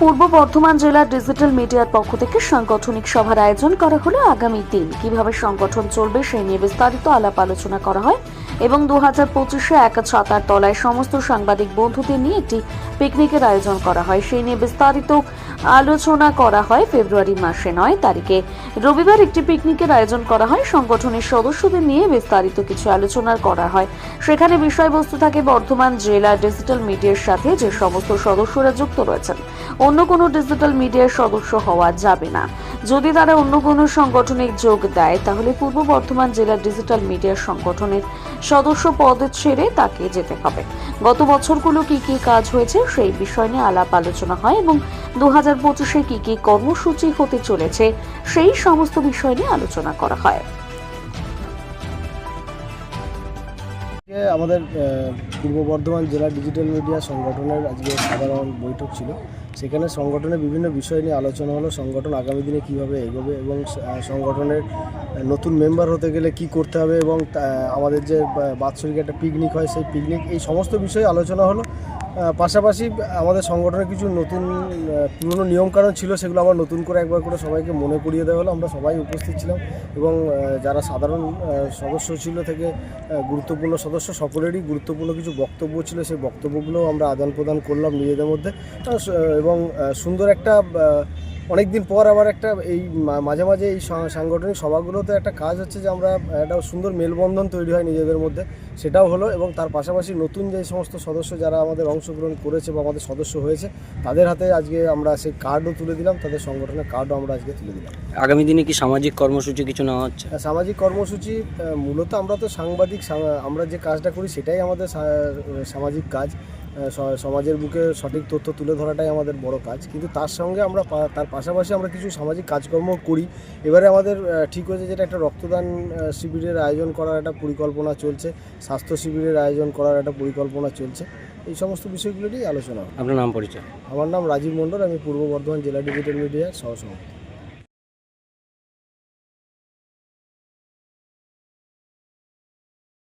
পূর্ব বর্ধমান জেলার ডিজিটাল মিডিয়ার পক্ষ থেকে সাংগঠনিক সভার আয়োজন করা হলো আগামী দিন। কীভাবে সংগঠন চলবে সেই নিয়ে বিস্তারিত আলাপ আলোচনা করা হয় এবং দু হাজার পঁচিশে এক ছাতার তলায় সমস্ত সাংবাদিক বন্ধুদের নিয়ে একটি পিকনিকের আয়োজন করা হয়। সেই নিয়ে বিস্তারিত আলোচনা করা হয় ফেব্রুয়ারি মাসে নয় তারিখে। রবিবার একটি পিকনিকের আয়োজন করা হয়, সংগঠনের সদস্যদের নিয়ে বিস্তারিত কিছু আলোচনা করা হয়। সেখানে বিষয়বস্তু থাকে বর্ধমান জেলা ডিজিটাল মিডিয়ার সাথে যে সমস্ত সদস্যরা যুক্ত রয়েছেন। অন্য কোনো ডিজিটাল মিডিয়ার সদস্য হওয়া যাবে না। যদি তারা অন্য কোনো সংগঠনে যোগ দেয়, তাহলে পূর্ব বর্ধমান জেলার ডিজিটাল মিডিয়া সংগঠনের সদস্য পদ ছেড়ে তাকে যেতে হবে। গত বছরগুলো কি কি কাজ হয়েছে সেই বিষয় নিয়ে আলাপ আলোচনা হয় এবং দু হাজার পঁচিশে কি কি কর্মসূচি হতে চলেছে সেই সমস্ত বিষয় নিয়ে আলোচনা করা হয়। আমাদের পূর্ব বর্ধমান জেলা ডিজিটাল মিডিয়া সংগঠনের আজকে সাধারণ বৈঠক ছিল। সেখানে সংগঠনের বিভিন্ন বিষয় নিয়ে আলোচনা হলো, সংগঠন আগামী দিনে কীভাবে এগোবে এবং সংগঠনের নতুন মেম্বার হতে গেলে কি করতে হবে এবং আমাদের যে বাৎসরিক একটা পিকনিক হয় সেই পিকনিক এই সমস্ত বিষয়ে আলোচনা হলো। পাশাপাশি আমাদের সংগঠনের কিছু নতুন পুরনো নিয়মকানুন ছিল সেগুলো আবার নতুন করে একবার করে সবাইকে মনে করিয়ে দেওয়া হলো। আমরা সবাই উপস্থিত ছিলাম এবং যারা সাধারণ সদস্য ছিল থেকে গুরুত্বপূর্ণ সদস্য সকলেরই গুরুত্বপূর্ণ কিছু বক্তব্য ছিল। সেই বক্তব্যগুলো আমরা আদান প্রদান করলাম নিজেদের মধ্যে। এবং সুন্দর একটা অনেক দিন পর আবার একটা এই মাঝে মাঝে এই সাংগঠনিক সভাগুলোতে একটা কাজ হচ্ছে যে আমরা একটা সুন্দর মেলবন্ধন তৈরি হয় নিজেদের মধ্যে। সেটাও হলো এবং তার পাশাপাশি নতুন যে সমস্ত সদস্য যারা আমাদের অংশগ্রহণ করেছে বা আমাদের সদস্য হয়েছে তাদের হাতে আজকে আমরা সেই কার্ডও তুলে দিলাম তাদের সংগঠনের কার্ডও আমরা আজকে তুলে দিলাম। আগামী দিনে কি সামাজিক কর্মসূচি কিছু নেওয়া হচ্ছে? হ্যাঁ, সামাজিক কর্মসূচি মূলত আমরা তো সাংবাদিক আমরা যে কাজটা করি সেটাই আমাদের সামাজিক কাজ। সমাজের বুকে সঠিক তথ্য তুলে ধরাটাই আমাদের বড় কাজ। কিন্তু তার সঙ্গে আমরা তার পাশাপাশি আমরা কিছু সামাজিক কাজকর্ম করি। এবারে আমাদের ঠিক হয়েছে যেটা একটা রক্তদান শিবিরের আয়োজন করার একটা পরিকল্পনা চলছে। স্বাস্থ্য শিবিরের আয়োজন করার একটা পরিকল্পনা চলছে। এই সমস্ত বিষয়গুলো নিয়েই আলোচনা আপনার নাম পরিচয়? আমার নাম রাজীব মণ্ডল আমি পূর্ব বর্ধমান জেলা ডিজিটাল মিডিয়ার সহসভাপতি।